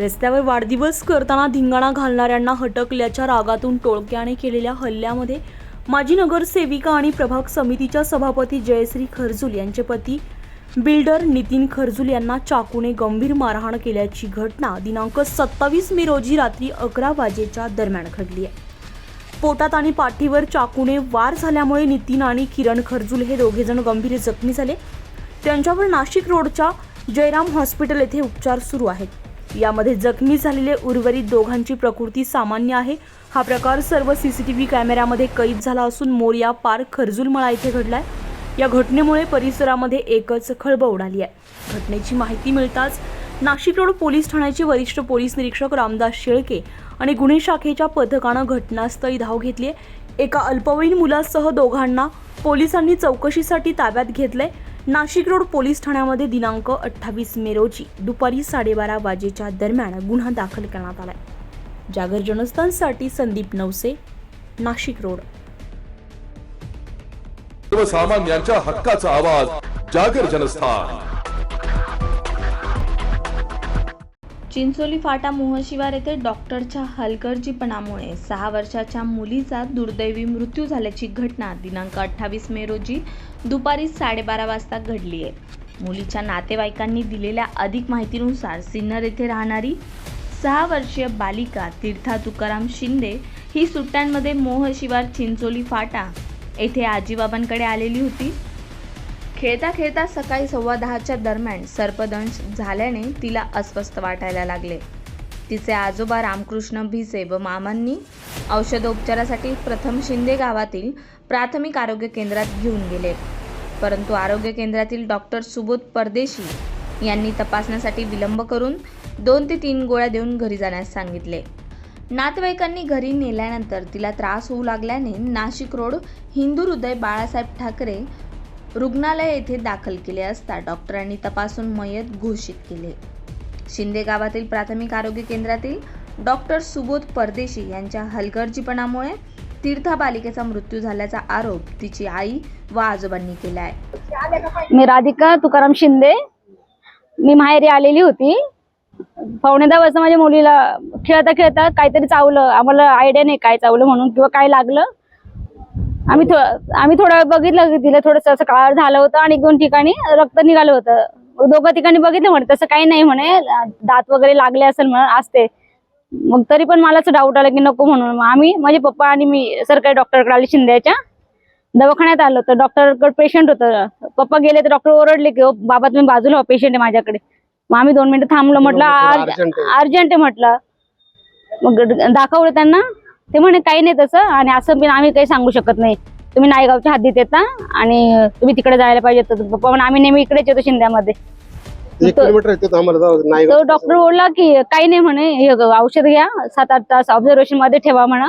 रस्त्यावर वाढदिवस करताना धिंगाणा घालणाऱ्यांना हटकल्याच्या रागातून टोळक्याने केलेल्या हल्ल्यामध्ये माजी नगरसेविका आणि प्रभाग समितीच्या सभापती जयश्री खरजूल यांचे पती बिल्डर नितीन खरजूल यांना चाकूने गंभीर मारहाण केल्याची घटना दिनांक सत्तावीस मे रोजी रात्री अकरा वाजेच्या दरम्यान घडली आहे. पोटात आणि पाठीवर चाकूने वार झाल्यामुळे नितीन आणि किरण खरजूल हे दोघेजण गंभीर जखमी झाले. त्यांच्यावर नाशिक रोडच्या जयराम हॉस्पिटल येथे उपचार सुरू आहेत. यामध्ये जखमी झालेले उर्वरित दोघांची प्रकृती सामान्य आहे. हा प्रकार सर्व सी सी टी व्ही कॅमेऱ्यामध्ये कैद झाला असून मोरिया पार्क खरजुलमळा येथे घडलाय. या घटनेमुळे परिसरामध्ये एकच खळबळ उडाली आहे. घटनेची माहिती मिळताच नाशिक रोड पोलीस ठाण्याचे वरिष्ठ पोलीस निरीक्षक रामदास शेळके आणि गुन्हे शाखेच्या पथकानं घटनास्थळी धाव घेतली आहे. एका अल्पवयीन मुलासह दोघांना पोलिसांनी चौकशीसाठी ताब्यात घेतलंय. नाशिक रोड पोलीस ठाण्यामध्ये दिनांक अठ्ठावीस मे रोजी दुपारी साडेबारा वाजेच्या दरम्यान गुन्हा दाखल करण्यात आलाय. जागर जनस्थानसाठी संदीप नवसे नाशिक रोड. सर्वसामान्यांच्या हक्काचा आवाज जागर जनस्थान. चिंचोली फाटा मोहशिवार येथे डॉक्टरच्या हलगर्जीपणामुळे सहा वर्षाच्या मुलीचा दुर्दैवी मृत्यू झाल्याची घटना दिनांक अठ्ठावीस मे रोजी दुपारी साडेबारा वाजता घडली आहे. मुलीच्या नातेवाईकांनी दिलेल्या अधिक माहितीनुसार सिन्नर येथे राहणारी सहा वर्षीय बालिका तीर्था तुकाराम शिंदे ही सुट्ट्यांमध्ये मोहशिवार चिंचोली फाटा येथे आजीबाबांकडे आलेली होती. खेळता खेळता सकाळी सव्वा दहाच्या दरम्यान सर्पदंश झाल्याने तिला अस्वस्थ वाटायला लागले. तिचे आजोबा रामकृष्ण भिसे व मामांनी औषधोपचारासाठी प्रथम शिंदे गावातील प्राथमिक आरोग्य केंद्रात घेऊन गेले. परंतु आरोग्य केंद्रातील डॉक्टर सुबोध परदेशी यांनी तपासण्यासाठी विलंब करून दोन ते तीन गोळ्या देऊन घरी जाण्यास सांगितले. नातेवाईकांनी घरी नेल्यानंतर तिला त्रास होऊ लागल्याने नाशिक रोड हिंदू हृदय बाळासाहेब ठाकरे रुग्णालय येथे दाखल केले असता डॉक्टरांनी तपासून मयत घोषित केले. शिंदे गावातील प्राथमिक आरोग्य केंद्रातील डॉक्टर सुबोध परदेशी यांच्या हलगर्जीपणामुळे तीर्था बालिकेचा मृत्यू झाल्याचा आरोप तिची आई व आजोबांनी केला आहे मी राधिका तुकाराम शिंदे. मी माहेरी आलेली होती. पावणे दहा वाजता माझ्या मुलीला खेळता खेळता काहीतरी चावलं. आम्हाला आयडिया नाही काय चावलं म्हणून किंवा काय लागलं. आम्ही थो आम्ही थोडा वेळ बघितलं की तिला थोडंसं असं काळ झालं होतं आणि दोन ठिकाणी रक्त निघालं होतं. दोघं ठिकाणी बघितलं म्हणे तसं काही नाही म्हणे दात वगैरे लागले असेल म्हणून असते. मग तरी पण मला असं डाऊट आला की नको म्हणून. आम्ही माझे पप्पा आणि मी सरकारी डॉक्टरकडे आले शिंद्याच्या दवाखान्यात आलो तर डॉक्टरकडे पेशंट होतं. पप्पा गेले तर डॉक्टर ओरडले की "ओ, बाबा तुम्ही बाजूला हो पेशंट आहे माझ्याकडे. मग आम्ही दोन मिनिटं थांबलो म्हटलं. अर्जंट आहे म्हटलं. मग दाखवलं त्यांना. ते म्हणे काही नाही तसं. आणि असं पण आम्ही काही सांगू शकत नाही. तुम्ही नायगावच्या हद्दीत येता आणि तुम्ही तिकडे जायला पाहिजे तर म्हणे आम्ही नेहमी इकडेच येतो शिंद्यामध्ये. तो डॉक्टर बोलला की काही नाही म्हणे हे औषध घ्या सात आठ तास ऑब्झर्वेशनमध्ये ठेवा म्हणा.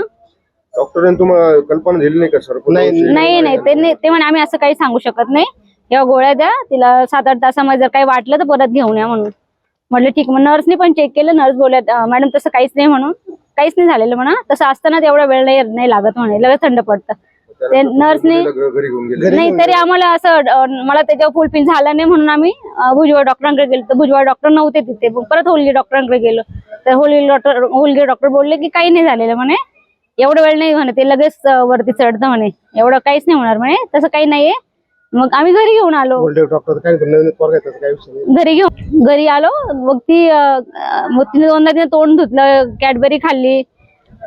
डॉक्टरांनी तुम्हाला कल्पना दिली नाही का सर नाही, नाही नाही. ते नाही- ते म्हणे आम्ही असं काही सांगू शकत नाही. या गोळ्या द्या तिला सात आठ तासामध्ये जर काही वाटलं तर परत घेऊन या म्हणून. म्हटलं ठीक मग नर्सनी पण चेक केलं नर्स बोलत मॅडम तसं काहीच नाही म्हणून काहीच नाही झालेलं म्हणा तसं असताना तेवढा वेळ नाही लागत म्हणे लगेच थंड पडतं. ते नर्सने नाही तरी आम्हाला असं मला त्याच्यावर फुलपिन झालं नाही म्हणून आम्ही भुजबळ डॉक्टरांकडे गेलो. तर भुजबळ डॉक्टर नव्हते तिथे परत होलगी डॉक्टरांकडे गेलो. तर होलगी डॉक्टर होलगी डॉक्टर बोलले की काही नाही झालेलं म्हणे एवढं वेळ नाही म्हणे ते लगेच वरती चढतं म्हणे एवढं काहीच नाही होणार म्हणे तसं काही नाहीये. मग आम्ही घरी घेऊन आलो. बोलते डॉक्टर काय नाही, नवीन पोरगा आहे, त्याचा काही विषय नाही. घरी घेऊन घरी आलो. मग ती अं, मग तिने दोनदा तिने तोंड धुतलं कॅडबरी खाल्ली.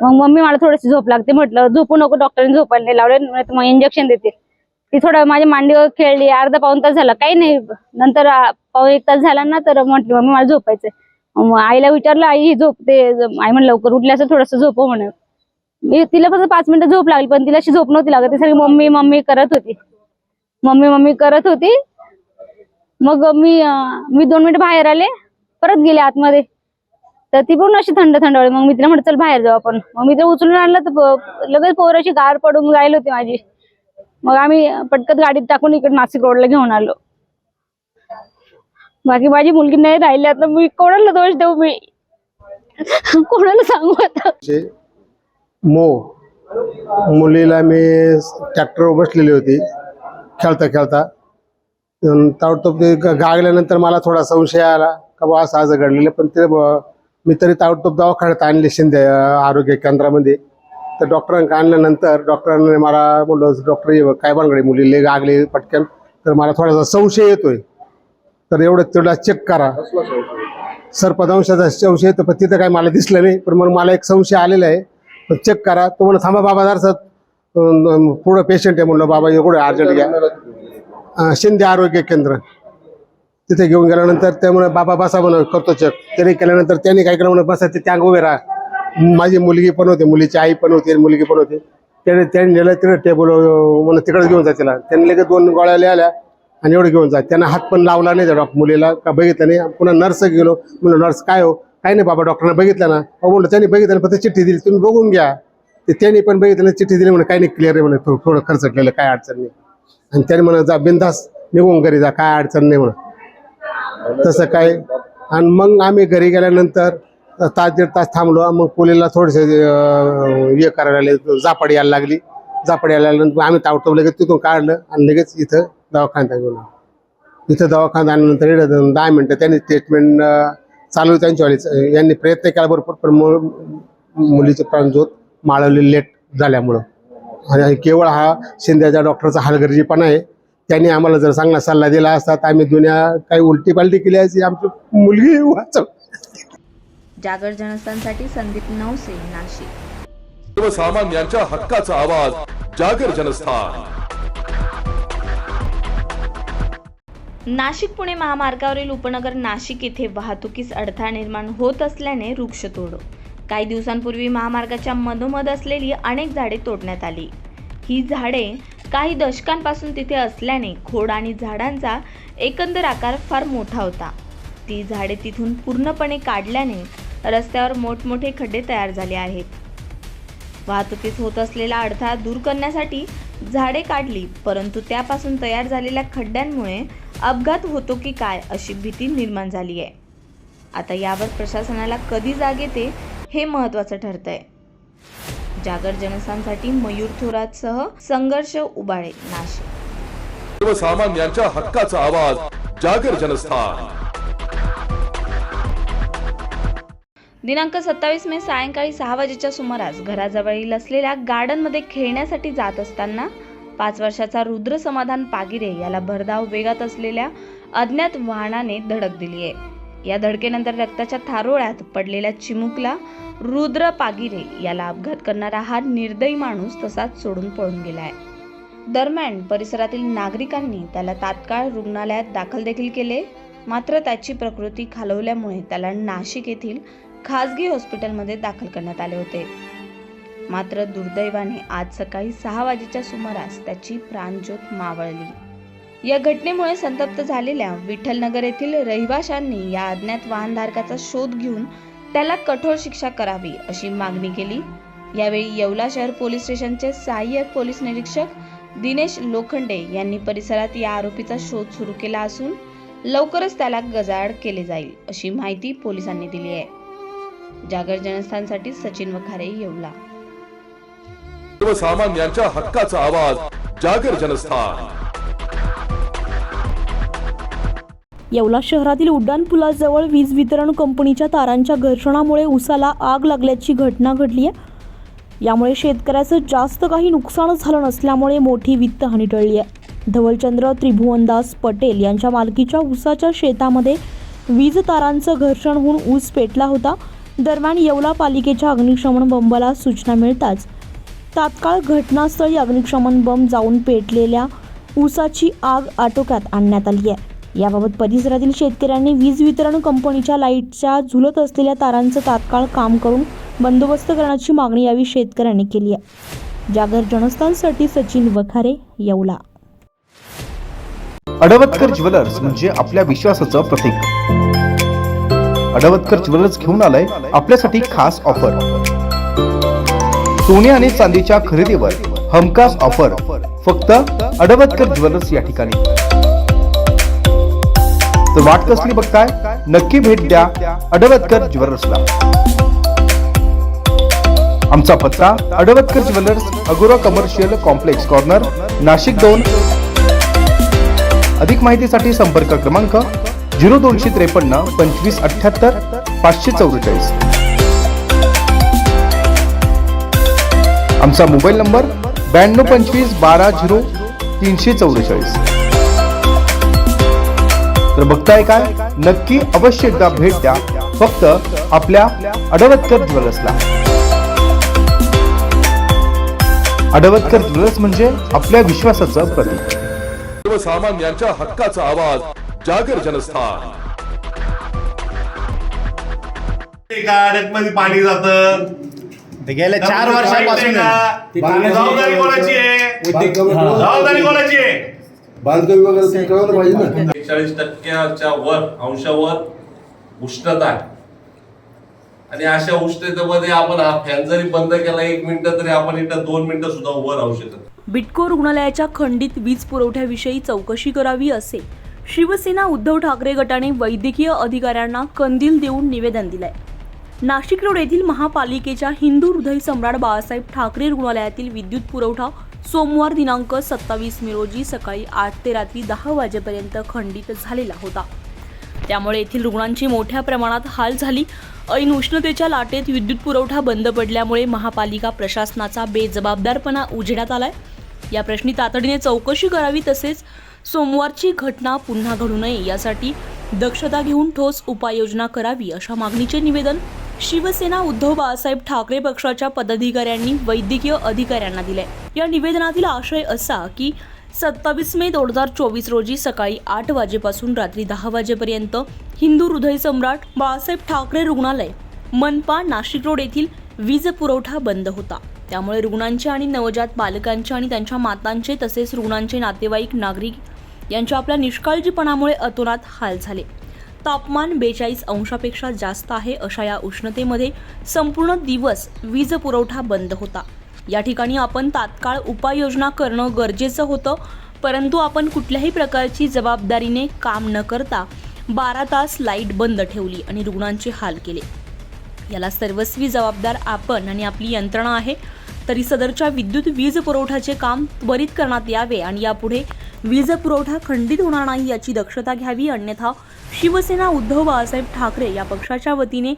मग मम्मी मला थोडीशी झोप लागते म्हटलं झोपू नको डॉक्टरने झोपायला नाही लावले मग इंजेक्शन देते ती थोडं माझ्या मांडीवर खेळली अर्धा पाऊन तास झाला. काही नाही नंतर अं, पाऊण एक तास झाला ना तर म्हटली मम्मी मला झोपायचंय. मग आईला विचारलं आई ही झोपते आई म्हणलं लवकर उठली असं थोडंसं झोपव म्हणे. मी तिला फक्त पाच मिनिटं झोप लागली पण तिला अशी झोप नव्हती लागत. ती सगळी मम्मी मम्मी करत होती. मम्मी मम्मी करत होती. मग मी मी दोन मिनिट बाहेर आले. परत गेले आतमध्ये. तर ती पण अशी थंड थंड वाटली. मग मी तिला म्हटलं चल बाहेर जाऊ आपण. मग मी तिला उचलून आणलं तर लगेच पोर अशी गार पडून जायला होती माझी. मग आम्ही पटकन गाडीत टाकून इकडे नाशिक रोडला घेऊन आलो. बाकी माझी मुलगी नाही राहिली. आता मी कोणाला दोष देऊ मी? कोणाला सांगू आता? मो मुलीला मी ट्रॅक्टरवर बसलेली होती. खेळता खेळता. ताबडतोब ते ग- गागल्यानंतर मला थोडा संशय आला का बा असं आज घडलेलं पण ते मी तरी ताबडतोब दवाखान्यात आणले शिंदे आरोग्य केंद्रामध्ये. तर डॉक्टरांना आणल्यानंतर डॉक्टरांनी मला म्हणलं डॉक्टर काय बनगडे मुलीले गागले पटकन. तर मला थोडासा संशय येतोय. तर एवढं तेवढा चेक करा. सर्पदंशाचा संशय तर पण तिथं काय मला दिसलं नाही. पण मग मला एक संशय आलेला आहे. पण चेक करा. तो म्हणलं थांबा बाबा जर पुढं पेशंट आहे म्हणलं बाबा एवढं अर्जंट घ्या. शिंदे आरोग्य केंद्र. तिथे घेऊन गेल्यानंतर त्यामुळे बाबा बसा म्हणून करतो चेक त्याने केल्यानंतर त्यांनी काय केलं म्हणून बसा ते त्या उभे राहा. माझी मुलगी पण होती मुलीची आई पण होती आणि मुलगी पण होती. त्याने त्यांनी नेलं तिकडे टेबल म्हणून तिकडे घेऊन जा तिला. त्यांनी लगेच दोन गोळ्या लिहिल्या आणि एवढं घेऊन जा. त्यांना हात पण लावला नाही त्या डॉक्टर मुलीला का बघितलं नाही. पुन्हा नर्स गेलो. म्हणलं नर्स काय हो? काय नाही बाबा डॉक्टरने बघितलं ना. म्हणलं त्यांनी बघितलं फक्त चिठ्ठी दिली. तुम्ही बघून घ्या. ते त्यांनी पण बघितलं चिठ्ठी दिली म्हणून काय नाही क्लिअर आहे म्हणे थोडं थोडं खर्चटलेलं काय अडचण नाही. आणि त्याने म्हणा जा बिंदास निघून घरी जा काय अडचण नाही म्हणून. तसं काय. आणि मग आम्ही घरी गेल्यानंतर तास दीड तास थांबलो. मग पोलीला थोडेसे हे करायला लागले जापड यायला लागली. जापड यायला लागल्यानंतर आम्ही तावटोब लगेच तिथून काढलं आणि लगेच इथं दवाखान्यात घेऊन इथं दवाखान्यात आणल्यानंतर इकडं दहा मिनटं त्यांनी ट्रीटमेंट चालू त्यांच्यावाली यांनी प्रयत्न केला भरपूर पण मुलीचे प्राण प्राणज्योत माळवली लेट झाल्यामुळं. आणि केवळ हा शिंद्याच्या डॉक्टरचा हलगर्जीपणा आहे. त्यांनी आम्हाला जर चांगला सल्ला दिला असता तर आम्ही दुनिया काही उलटी पालटी केली असती आमची मुलगी वाचव. जागर जनस्थानसाठी संदीप नवसे नाशिक. सर्वसामान्यांच्या हक्काचा आवाज जागर जनस्थान. नाशिक पुणे महामार्गावरील उपनगर नाशिक येथे वाहतुकीस अडथळा निर्माण होत असल्याने वृक्षतोड काही दिवसांपूर्वी महामार्गाच्या मधोमध असलेली अनेक झाडे तोडण्यात आली. ही झाडे काही दशकांपासून तिथे असल्याने खोड आणि झाडांचा एकंदर आकार फार मोठा होता. ती झाडे तिथून पूर्णपणे काढल्याने रस्त्यावर मोठमोठे खड्डे तयार झाले आहेत. वाहतुकीत होत असलेला अडथळा दूर करण्यासाठी झाडे काढली परंतु त्यापासून तयार झालेल्या खड्ड्यांमुळे अपघात होतो की काय अशी भीती निर्माण झाली आहे. आता यावर प्रशासनाला कधी जाग येते हे महत्त्वाचं ठरतंय. जागर जनस्थानसाठी मयूर थोरातसह संघर्ष उबाळे नाशिक. सर्वसामान्यांच्या हक्काचा आवाज जागर जनस्थान. दिनांक सत्तावीस मे सायंकाळी सहा वाजेच्या सुमारास घराजवळील असलेल्या गार्डनमध्ये खेळण्यासाठी जात असताना पाच वर्षाचा रुद्र समाधान पागिरे याला भरधाव वेगात असलेल्या अज्ञात वाहनाने धडक दिली आहे या धडकेनंतर रक्ताच्या थारोळ्यात पडलेल्या चिमुकला रुद्र पागिरे याला अपघात करणारा हा निर्दयी माणूस तसाच सोडून पळून गेलाय. दरम्यान परिसरातील नागरिकांनी त्याला तात्काळ रुग्णालयात दाखल देखील केले. मात्र त्याची प्रकृती खालवल्यामुळे त्याला नाशिक येथील खासगी हॉस्पिटलमध्ये दाखल करण्यात आले होते. मात्र दुर्दैवाने आज सकाळी सहा वाजेच्या सुमारास त्याची प्राणज्योत मावळली. या घटनेमुळे संतप्त झालेल्या विठ्ठलनगर येथील रहिवाशांनी या अज्ञात वाहनधारकाचा शोध घेऊन त्याला कठोर शिक्षा करावी अशी मागणी केली. यावेळी येवला शहर पोलीस स्टेशनचे सहाय्यक पोलीस निरीक्षक दिनेश लोखंडे यांनी परिसरात या आरोपीचा शोध सुरू केला असून लवकरच त्याला गजाड केले जाईल अशी माहिती पोलिसांनी दिली आहे. जागर जनस्थानसाठी सचिन वखारे येवला. सर्वसामान्यांच्या हक्काचा आवाज जागर जनस्थान. येवला शहरातील उड्डाणपुलाजवळ वीज वितरण कंपनीच्या तारांच्या घर्षणामुळे उसाला आग लागल्याची घटना घडली आहे. यामुळे शेतकऱ्याचं जास्त काही नुकसान झालं नसल्यामुळे मोठी वित्तहानी टळली आहे. धवलचंद्र त्रिभुवनदास पटेल यांच्या मालकीच्या ऊसाच्या शेतामध्ये वीज तारांचं घर्षण होऊन ऊस पेटला होता. दरम्यान येवला पालिकेच्या अग्निशमन बंबाला सूचना मिळताच तात्काळ घटनास्थळी अग्निशमन बंब जाऊन पेटलेल्या ऊसाची आग आटोक्यात आणण्यात आली आहे. याबाबत परिसरातील शेतकऱ्यांनी वीज वितरण कंपनीच्या लाईटच्या झुलत असलेल्या तारांचं तात्काळ काम करून बंदोबस्त करण्याची मागणी यावेळी शेतकऱ्यांनी केली आहे. जागर जनस्थानसाठी सचिन वखारे येवला. अडवतकर ज्वेलर्स म्हणजे आपल्या विश्वासाचं प्रतीक. अडवतकर ज्वेलर्स घेऊन आलंय आपल्यासाठी खास ऑफर. सोने आणि चांदीच्या खरेदीवर हमखास ऑफर. फक्त अडवतकर ज्वेलर्स या ठिकाणी. तर वाट कसली बघताय नक्की भेट द्या. अडवतकर ज्वेलर्सला. आमचा पत्ता Adavatkar jewellers Agora commercial complex corner Nashik दोन. अधिक माहितीसाठी संपर्क क्रमांक झिरो दोनशे त्रेपन्न पंचवीस अठ्ठ्याहत्तर पाचशे चौवेचाळीस. आमचा मोबाईल नंबर ब्याण्णव पंचवीस बारा झिरो तीनशे चौवेचाळीस. तर बघताय काय? नक्की अवश्य एकदा भेट द्या. फक्त आपल्या अडवतकर ज्वेलर्सला. अडवतकर ज्वेलर्स म्हणजे आपल्या विश्वासाचं प्रतीक. सर्वसामान्यांच्या हक्काचा आवाज जागर जनस्थान. मध्ये पाणी जात. ते गेल्या चार वर्षापासून. जबाबदारी कोणाची आहे? जबाबदारी कोणाची आहे? बांधकाम विभागाला कळवलं पाहिजे ना? एकचाळीस टक्क्याच्या वर अंशावर उष्णता आहे. आणि अशा उष्णतेमध्ये आपण हा फॅन जरी बंद केला एक मिनिट तरी आपण इथं दोन मिनिटं सुद्धा उभं राहू शकत. बिटको रुग्णालयाच्या खंडित वीज पुरवठ्याविषयी चौकशी करावी असे शिवसेना उद्धव ठाकरे गटाने वैद्यकीय अधिकाऱ्यांना कंदील देऊन निवेदन दिलंय. नाशिक रोड येथील महापालिकेच्या हिंदू हृदय सम्राट बाळासाहेब ठाकरे रुग्णालयातील विद्युत पुरवठा सोमवार दिनांक सत्तावीस मे रोजी सकाळी आठ ते रात्री दहा वाजेपर्यंत खंडित झालेला होता. त्यामुळे येथील रुग्णांची मोठ्या प्रमाणात हाल झाली. ऐन उष्णतेच्या लाटेत विद्युत पुरवठा बंद पडल्यामुळे महापालिका प्रशासनाचा बेजबाबदारपणा उजेडात आलाय. या प्रश्नी तातडीने चौकशी करावी तसेच सोमवारची घटना पुन्हा घडू नये यासाठी दक्षता घेऊन ठोस उपाययोजना करावी अशा मागणीचे निवेदन शिवसेना उद्धव बाळासाहेब ठाकरे पक्षाच्या पदाधिकाऱ्यांनी वैद्यकीय अधिकाऱ्यांना दिले या निवेदनातील आशय असा की सत्तावीस मे दोन हजार चोवीस रोजी सकाळी आठ वाजेपासून रात्री दहा वाजेपर्यंत हिंदू हृदय सम्राट बाळासाहेब ठाकरे रुग्णालय मनपा नाशिक रोड येथील वीज पुरवठा बंद होता. त्यामुळे रुग्णांचे आणि नवजात बालकांचे आणि त्यांच्या मातांचे तसेच रुग्णांचे नातेवाईक नागरिक यांच्या आपल्या निष्काळजीपणामुळे अतोनात हाल झाले. तापमान बेचाळीस अंशापेक्षा जास्त आहे अशा या उष्णतेमध्ये संपूर्ण दिवस वीज पुरवठा बंद होता. या ठिकाणी आपण तात्काळ उपाययोजना करणं गरजेचं होतं परंतु आपण कुठल्याही प्रकारची जबाबदारीने काम न करता बारा तास लाइट बंद ठेवली आणि रुग्णांचे हाल केले. याला सर्वस्वी जबाबदार आपण आणि आपली यंत्रणा आहे तरी सदरच्या विद्युत वीज पुरवठ्याचे काम त्वरित करण्यात यावे आणि यापुढे वीज पुरवठा खंडित होणार नाही याची दक्षता घ्यावी अन्यथा शिवसेना उद्धव बाळासाहेब ठाकरे या पक्षाच्या वतीने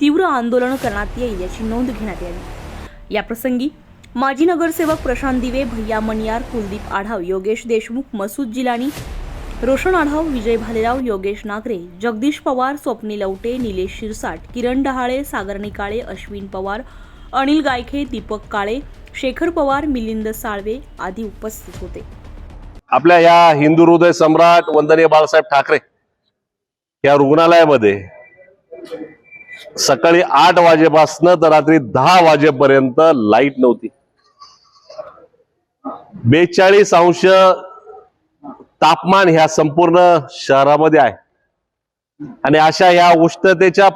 तीव्र आंदोलन करण्यात येईल याची नोंद घेण्यात यावी. याप्रसंगी माजी नगरसेवक प्रशांत दिवे भैया मणियार कुलदीप आढाव योगेश देशमुख मसूद जिलानी रोशन आढाव विजय भालेराव योगेश नागरे जगदीश पवार स्वप्नी लवटे निलेश शिरसाट किरण डहाळे सागर निकाळे अश्विन पवार अनिल गायखे दीपक काळे शेखर पवार मिलिंद साळवे आदी उपस्थित होते. आपल्या या हिंदू हृदय सम्राट वंदनीय बाळासाहेब ठाकरे या रुग्णालयामध्ये सकाळी आठ वाजेपासून तर रात्री दहा वाजेपर्यंत लाइट नव्हती. बेचाळीस अंश तापमान ह्या संपूर्ण शहरामध्ये आहे. आणि अशा या उष्णतेच्या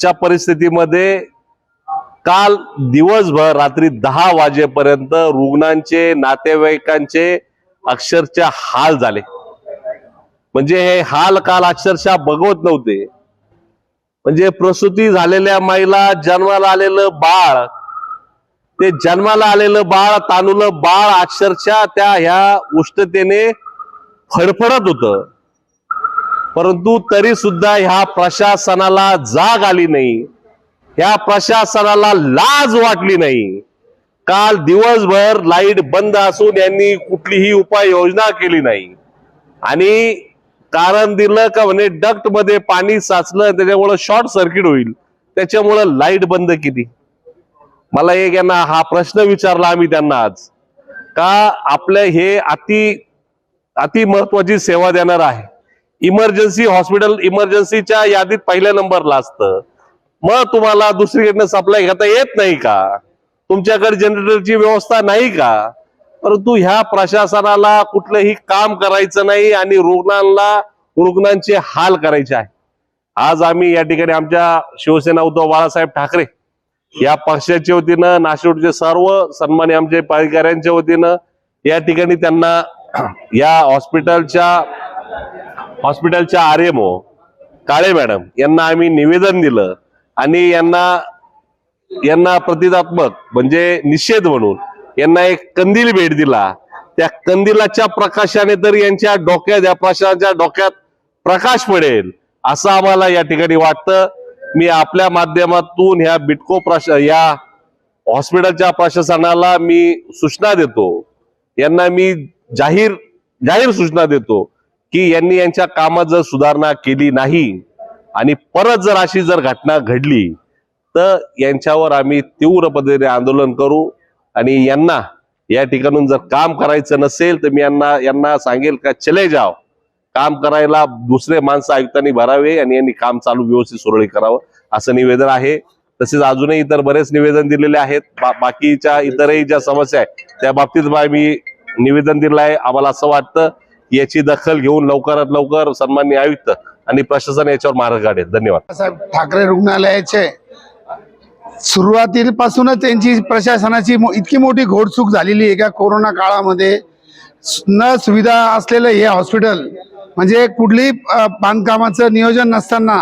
च्या परिस्थितीमध्ये काल दिवसभर रात्री दहा वाजेपर्यंत रुग्णांचे नातेवाईकांचे अक्षरशः हाल झाले. म्हणजे हे हाल काल अक्षरशः बघवत नव्हते. म्हणजे प्रसूती झालेल्या माईला जन्माला आलेलं बाळ ते जन्माला आलेलं बाळ तानुलं बाळ अक्षरशः त्या ह्या उष्णतेने फडफडत होत. परंतु तरी सुद्धा ह्या प्रशासनाला जाग आली नाही. ह्या प्रशासनाला लाज वाटली नाही. काल दिवसभर लाइट बंद असून यांनी कुठलीही उपाययोजना केली नाही. आणि कारण दिलं का म्हणे डक्टमध्ये पाणी साचलं त्याच्यामुळं शॉर्ट सर्किट होईल. त्याच्यामुळं लाइट बंद केली. मला एक यांना हा प्रश्न विचारला आम्ही त्यांना आज. का आपलं हे अति अति महत्वाची सेवा देणार आहे. इमर्जन्सी हॉस्पिटल इमर्जन्सीच्या यादीत पहिल्या नंबरला असतं. मग तुम्हाला दुसरीकडनं सप्लाय घेता येत नाही का? तुमच्याकडे जनरेटरची व्यवस्था नाही का? परंतु ह्या प्रशासनाला कुठलंही काम करायचं नाही आणि रुग्णांना रुग्णांचे हाल करायचे आहे. आज आम्ही या ठिकाणी आमच्या शिवसेना उद्धव बाळासाहेब ठाकरे या पक्षाच्या वतीनं नाशिकचे सर्व सन्मान्य आमचे अधिकाऱ्यांच्या वतीनं या ठिकाणी त्यांना या हॉस्पिटलच्या हॉस्पिटलच्या R M O Kale madam यांना आम्ही निवेदन दिलं. आणि यांना यांना प्रतिदात्मक म्हणजे निषेध म्हणून यांना एक कंदील भेट दिला. त्या कंदिलाच्या प्रकाशाने तर यांच्या डोक्यात या प्रशासनाच्या डोक्यात प्रकाश पडेल असं आम्हाला या ठिकाणी वाटतं. मी आपल्या माध्यमातून ह्या बिटको प्रश या हॉस्पिटलच्या प्रशासनाला मी सूचना देतो. यांना मी जाहीर जाहीर सूचना देतो की यांनी यांच्या कामात जर सुधारणा केली नाही आणि परत जर अशी जर घटना घडली तर यांच्यावर आम्ही तीव्र पद्धतीने आंदोलन करू. आणि यांना या ठिकाणून जर काम करायचं नसेल तर मी यांना यांना सांगेल का चले जाव काम करायला दुसरे माणसं आयुक्तांनी भरावे आणि यांनी काम चालू व्यवस्थित सुरळीत करावं असं निवेदन आहे. तसेच अजूनही इतर बरेच निवेदन दिलेले आहेत. बा- बाकीच्या इतरही ज्या समस्या आहेत त्या बाबतीत आम्ही निवेदन दिलं आहे. आम्हाला असं वाटतं याची दखल घेऊन लवकरात लवकर सन्माननीय आयुक्त आणि प्रशासन याच्यावर मार्ग काढेल धन्यवाद. साहेब ठाकरे रुग्णालयाचे सुरुवातीपासूनच त्यांची प्रशासनाची मो- इतकी मोठी घोडचूक झालेली आहे का कोरोना काळामध्ये? न सुविधा असलेलं हे हॉस्पिटल म्हणजे कुठलीही बांधकामाचं नियोजन नसताना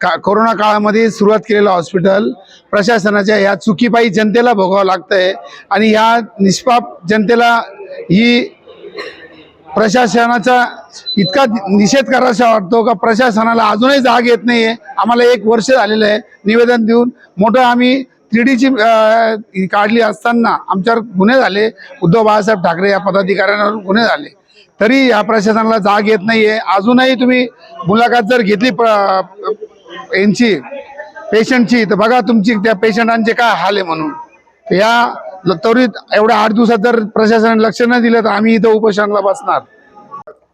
का कोरोना काळामध्ये सुरुवात केलेलं हॉस्पिटल प्रशासनाच्या ह्या चुकीपायी जनतेला भोगावं लागतंय आणि ह्या निष्पाप जनतेला ही प्रशासनाचा इतका निषेध करायचा वाटतो का प्रशासनाला अजूनही जाग येत नाही आहे आम्हाला एक वर्ष झालेलं आहे निवेदन देऊन. मोठं आम्ही थ्री डीची काढली असताना आमच्यावर गुन्हे झाले. उद्धव बाळासाहेब ठाकरे या पदाधिकाऱ्यांवर गुन्हे झाले. तरी या प्रशासनाला जाग येत नाही आहे अजूनही तुम्ही मुलाखत जर घेतली प- यांची पेशंटची तर बघा तुमची त्या पेशंटांचे काय हाल आहे म्हणून. या त्वरित एवढ्या आठ दिवसात जर प्रशासनाने लक्ष न दिलं तर आम्ही इथं उपोषणाला बसणार.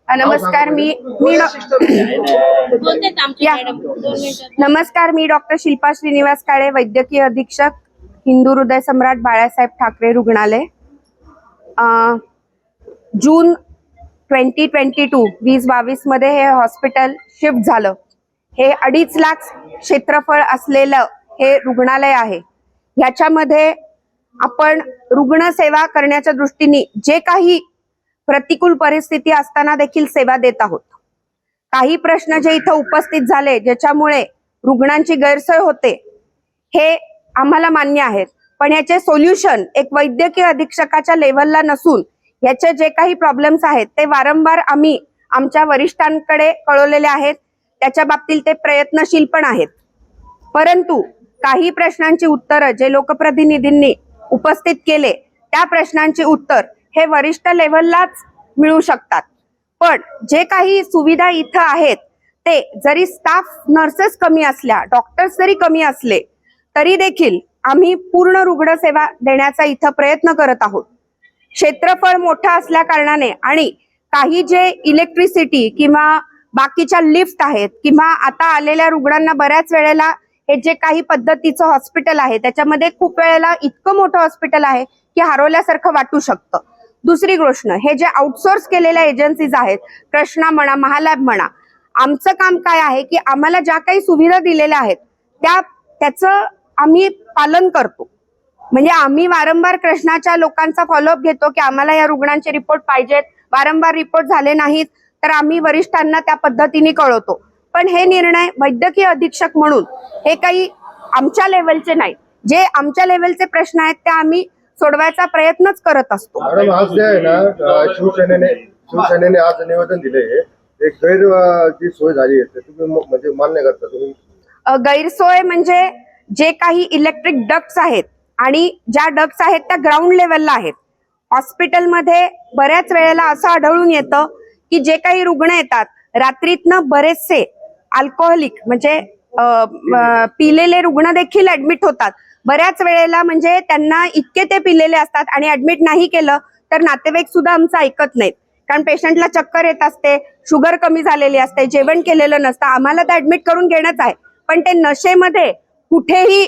नमस्कार मी मी. नमस्कार मी डॉक्टर शिल्पा श्रीनिवास काळे वैद्यकीय अधीक्षक हिंदू हृदय सम्राट बाळासाहेब ठाकरे रुग्णालय. जून ट्वेंटी ट्वेंटी टू वीस बावीसमध्ये हे हॉस्पिटल शिफ्ट झालं. हे अडीच लाख क्षेत्रफळ असलेलं हे रुग्णालय आहे. ह्याच्यामध्ये आपण रुग्णसेवा करण्याच्या दृष्टीने जे काही प्रतिकूल परिस्थिती असताना देखील सेवा देत आहोत. काही प्रश्न जे इथं उपस्थित झाले ज्याच्यामुळे रुग्णांची गैरसोय होते हे आम्हाला मान्य आहेत. पण याचे सोल्युशन एक वैद्यकीय अधीक्षकाच्या लेवलला नसून याचे जे काही प्रॉब्लेम्स आहेत ते वारंवार आम्ही आमच्या वरिष्ठांकडे कळवलेले आहेत. त्याच्या बाबतीत ते प्रयत्नशील पण आहेत. परंतु काही प्रश्नांची उत्तरं जे लोकप्रतिनिधींनी उपस्थित केले त्या प्रश्नांची उत्तर हे वरिष्ठ लेवललाच मिळू शकतात. पण जे काही सुविधा इथं आहेत ते जरी स्टाफ नर्सेस कमी असल्या डॉक्टर्स जरी कमी असले तरी देखील आम्ही पूर्ण रुग्णसेवा देण्याचा इथं प्रयत्न करत आहोत. क्षेत्रफळ मोठं असल्या कारणाने आणि काही जे इलेक्ट्रिसिटी किंवा बाकीच्या लिफ्ट आहेत किंवा आता आलेल्या रुग्णांना बऱ्याच वेळेला हे जे काही पद्धतीचं हॉस्पिटल आहे त्याच्यामध्ये खूप वेळेला इतकं मोठं हॉस्पिटल आहे की हरवल्यासारखं वाटू शकतं. दुसरी गोष्ट हे जे आउटसोर्स केलेल्या एजन्सीज आहेत कृष्णा म्हणा महालॅब म्हणा आमचं काम काय आहे की आम्हाला ज्या काही सुविधा दिलेल्या आहेत त्या त्याचं आम्ही पालन करतो. म्हणजे आम्ही वारंवार कृष्णाच्या लोकांचा फॉलोअप घेतो की आम्हाला या रुग्णांचे रिपोर्ट पाहिजेत. वारंवार रिपोर्ट झाले नाहीत तर आम्ही वरिष्ठांना त्या पद्धतीने कळवतो. पण हे निर्णय वैद्यकीय अधीक्षक म्हणून हे काही आमच्या लेवलचे नाहीत जे आमच्या लेवलचे प्रश्न आहेत ते आम्ही सोडवायचा प्रयत्नच करत असतो. मॅडम आज जे आहे ना शिवसेनेने शिवसेनेने आज निवेदन दिले एक गैर जी सोय झाली आहे तुम्ही म्हणजे मान्य करता तुम्ही? गैरसोय म्हणजे जे काही इलेक्ट्रिक डक्ट्स आहेत आणि ज्या डक्ट्स आहेत त्या ग्राउंड लेवलला आहेत. हॉस्पिटलमध्ये बऱ्याच वेळेला असं आढळून येतं की जे काही रुग्ण येतात रात्रीतनं बरेचसे अल्कोहोलिक म्हणजे पिलेले रुग्ण देखील ऍडमिट होतात. बऱ्याच वेळेला म्हणजे त्यांना इतके ते पिलेले असतात आणि ऍडमिट नाही केलं तर नातेवाईक सुद्धा आमचं ऐकत नाहीत. कारण पेशंटला चक्कर येत असते शुगर कमी झालेली असते जेवण केलेलं नसतं आम्हाला तर ऍडमिट करून घेणंच आहे. पण ते नशेमध्ये कुठेही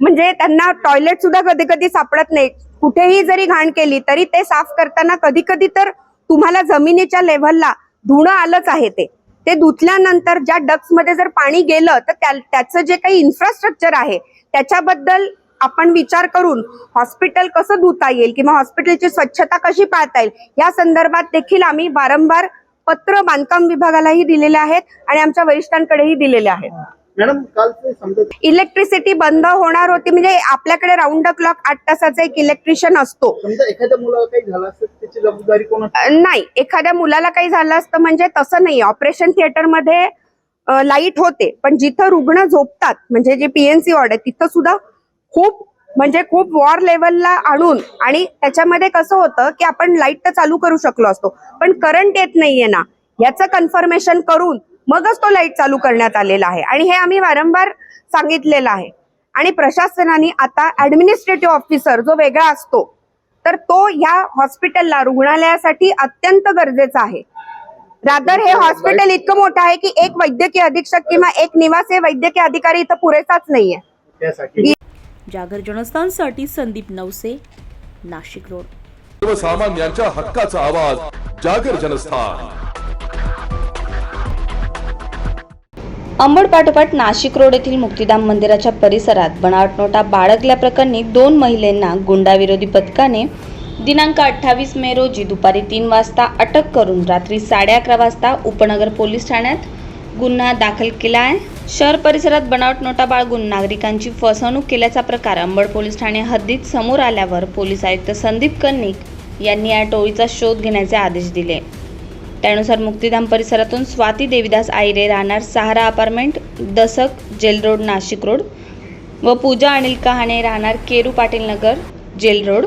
म्हणजे त्यांना टॉयलेट सुद्धा कधी कधी सापडत नाही. कुठेही जरी घाण केली तरी ते साफ करताना कधी कधी तर तुम्हाला जमिनीच्या लेव्हलला धुणं आलंच आहे ते. ते धुतल्यानंतर ज्या डक्समध्ये जर पाणी गेलं तर त्या- त्याचं जे काही इन्फ्रास्ट्रक्चर आहे त्याच्याबद्दल आपण विचार करून हॉस्पिटल कसं धुता येईल किंवा हॉस्पिटलची स्वच्छता कशी पाळता येईल या संदर्भात देखील आम्ही वारंवार पत्र बांधकाम विभागालाही दिलेले आहेत आणि आमच्या वरिष्ठांकडेही दिलेले आहेत. मॅडम काल समजा इलेक्ट्रिसिटी बंद होणार होती म्हणजे आपल्याकडे राऊंड द क्लॉक आठ तासाचा एक इलेक्ट्रिशियन असतो. समजा एखाद्या मुलाला काही झालं असेल त्याची जबाबदारी कोण नाही एखाद्या मुलाला काही झालं असतं म्हणजे तसं नाही. ऑपरेशन थिएटरमध्ये लाइट होते पण जिथं रुग्ण झोपतात म्हणजे जे पीएनसी वॉर्ड आहे तिथं सुद्धा खूप म्हणजे खूप वॉर लेवलला आणून आणि त्याच्यामध्ये कसं होतं की आपण लाइट तर चालू करू शकलो असतो पण करंट येत नाहीये ना. याचं कन्फर्मेशन करून मगच तो लाइट चालू करण्यात आलेला आहे. आणि हे आम्ही वारंवार सांगितलेलं आहे. आणि प्रशासनाने आता ऍडमिनिस्ट्रेटिव्ह ऑफिसर जो वेगळा असतो तर तो ह्या हॉस्पिटलला रुग्णालयासाठी अत्यंत गरजेचा आहे. रादर हे हॉस्पिटल इतकं मोठं आहे की एक वैद्यकीय अधीक्षक किंवा एक निवासी वैद्यकीय अधिकारी इथं पुरेसाच नाहीये. जागर जनस्थानसाठी संदीप नवसे नाशिक रोड. सर्वसामान्यांच्या हक्काचा आवाज जागर जनस्थान. अंबड पाठोपाठ नाशिक रोड येथील मुक्तिधाम मंदिराच्या परिसरात बनावट नोटा बाळगल्याप्रकरणी दोन महिलांना गुंडाविरोधी पथकाने दिनांक अठ्ठावीस मे रोजी दुपारी तीन वाजता अटक करून रात्री साडे अकरा वाजता उपनगर पोलीस ठाण्यात गुन्हा दाखल केला आहे. शहर परिसरात बनावट नोटा बाळगून नागरिकांची फसवणूक केल्याचा प्रकार अंबड पोलीस ठाणे हद्दीत समोर आल्यावर पोलीस आयुक्त संदीप कर्णिक यांनी या टोळीचा शोध घेण्याचे आदेश दिले. त्यानुसार मुक्तिधाम परिसरातून स्वाती देविदास आयरे राहणार Sahara apartment Dasak jail road Nashik road. व पूजा अनिल कहाणे राहणार केरू पाटील नगर जेल रोड.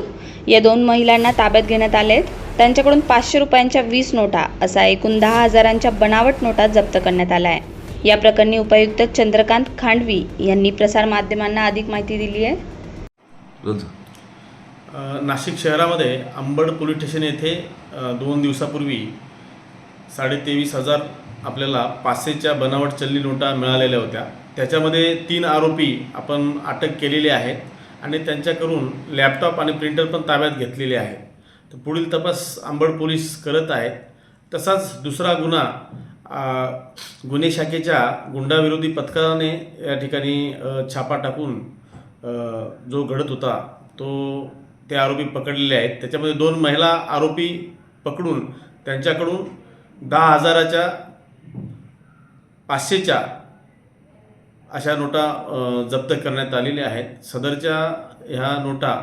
या दोन महिलांना ताब्यात घेण्यात आले त्यांच्याकडून पाचशे रुपयांच्या वीस नोटा असा एकूण दहा हजारांच्या बनावट नोटा जप्त करण्यात आल्या. आहे या प्रकरणी उपायुक्त चंद्रकांत खांडवी यांनी प्रसारमाध्यमांना अधिक माहिती दिली आहे. नाशिक शहरामध्ये अंबड पोलीस स्टेशन येथे दोन दिवसापूर्वी साडेतेवीस हजार आपल्याला पाचशेच्या बनावट चल्ली नोटा मिळालेल्या होत्या. त्याच्यामध्ये तीन आरोपी आपण अटक केलेले आहेत आणि त्यांच्याकडून लॅपटॉप आणि प्रिंटर पण ताब्यात घेतलेले आहेत. तर पुढील तपास आंबड पोलीस करत आहेत. तसाच दुसरा गुन्हा गुन्हे शाखेच्या गुंडाविरोधी पथकाने या ठिकाणी छापा टाकून जो घडत होता तो ते आरोपी पकडलेले आहेत. त्याच्यामध्ये दोन महिला आरोपी पकडून त्यांच्याकडून दहा हजाराच्या पाचशेच्या अशा नोटा जप्त करण्यात आलेल्या आहेत. सदरच्या ह्या नोटा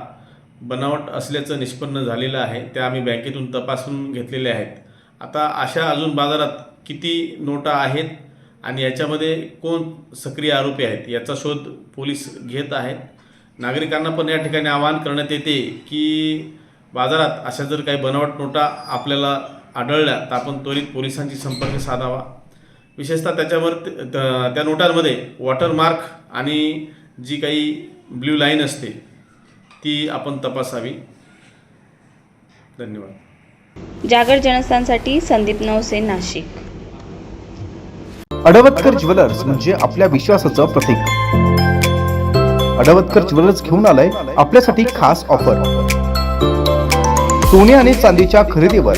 बनावट असल्याचं निष्पन्न झालेलं आहे. त्या आम्ही बँकेतून तपासून घेतलेल्या आहेत. आता अशा अजून बाजारात किती नोटा आहेत आणि याच्यामध्ये कोण सक्रिय आरोपी आहेत याचा शोध पोलीस घेत आहेत. नागरिकांना पण या ठिकाणी आवाहन करण्यात येते की बाजारात अशा जर काही बनावट नोटा आपल्याला आढळल्या तर आपण त्वरित पोलिसांशी संपर्क साधावा. विशेषतः त्याच्यावर त्या नोटांमध्ये वॉटरमार्क आणि जी काही ब्ल्यू लाईन असते ती आपण तपासावी. धन्यवाद. जागर जनस्थानसाठी संदीप नवसे नाशिक. अडवतकर ज्वेलर्स म्हणजे आपल्या विश्वासाचं प्रतीक. अडवतकर ज्वेलर्स घेऊन आलंय आपल्यासाठी खास ऑफर. सोने आणि चांदीच्या खरेदीवर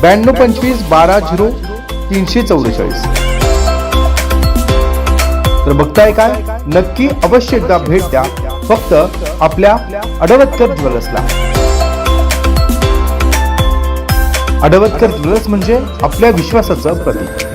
ब्याण्णव पंचवीस बारा झिरो तीनशे चौवेचाळीस. तर बघताय काय? नक्की अवश्य एकदा भेट द्या. फक्त आपल्या अडवतकर ज्वेलर्सला. अडवतकर ज्वेलर्स म्हणजे आपल्या विश्वासाचं प्रतीक.